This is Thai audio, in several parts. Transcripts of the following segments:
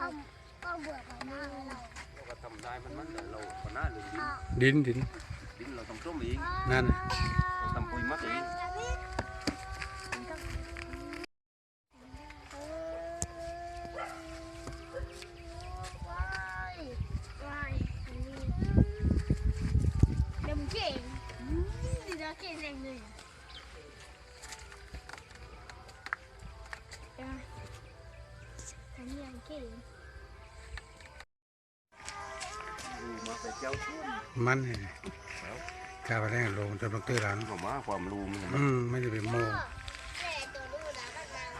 ก็ก็เบื่อกับหน้าเราเราก็ทำได้มันมันแต่เราก็น่าลืมดินดินดิน ดินเราต้องต้มเองนั่นน่ะเรา มาไปเจ้าช่วงมันนี่กาไปแรงลงจนบักเตอร์หลังผมว่าความรู้มันอืมไม่ได้เป็นโมแม่ตัวลูกนะก็นาง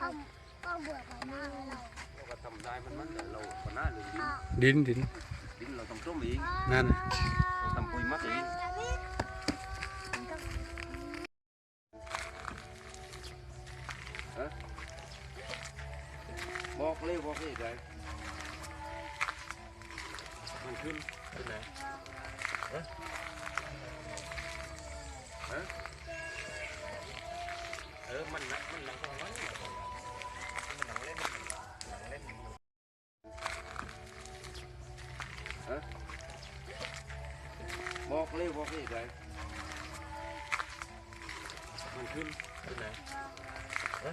ก็ก็เบื่อกับหน้าเราเราก็ทำได้มันมันแต่เราก็น่าลืมดินดินดินดินเราต้องต้มเองนั่นน่ะเราทำปุ๋ยหมักเองบอกเลยบอกเลยใจมัน ขึ้นขึ้นไหนฮะฮะเออมันนักมันหลังของมันมันหลังเล่นหลังเล่นฮะบอกเลยบอกเลยใจมันขึ้นขึ้นไหนฮะ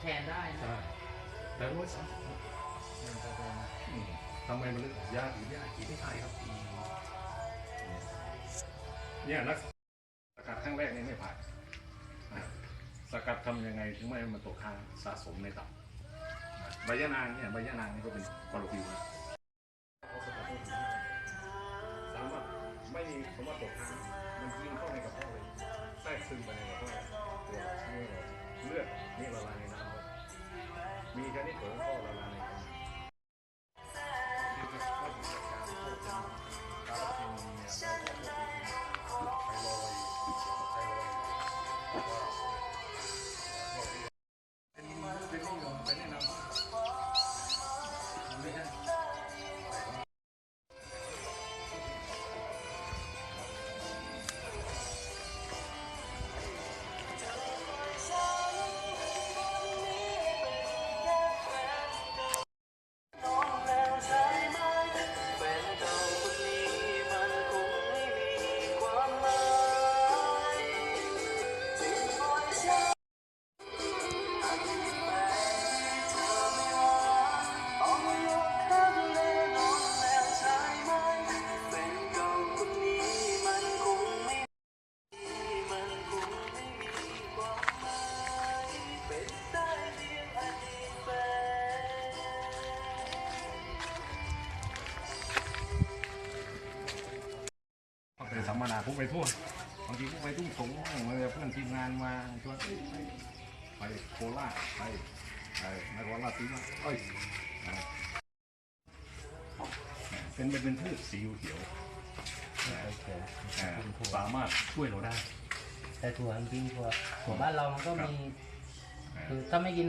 แทนได้นะแต่ว่าสักทำไมมันยากอีกยากอีกไม่ใช่ครับเนี่ยนักสกัดครั้งแรกนี่ไม่ผ่านนะสกัดทำยังไงถึงไม่ให้มันตกค้างสะสมในตับนะใบยะนางเนี่ยใบยะนางนี่ก็เป็นคลอโรฟิลนะสามารถไม่มีคำว่าตกค้างมันยิงเข้าในกระเพาะเลยแทรกซึมไปในกระเพาะตัวเลือดนี่ย มีแค่นี้เถอะก็ละลายในกั สัมมนาพุ่งไปทั่วบางทีพุ่งไปทุ่งสงมาเพื่อนทีมงานมาชวนไปโคราชไปไปนครราชสีมาเอ้ยเป็นเป็นเป็นพืชสีเขียวสามารถช่วยเราได้ แต่ถั่วจริงๆถั่วถั่วบ้านเรามันก็มีคือถ้าไม่กิน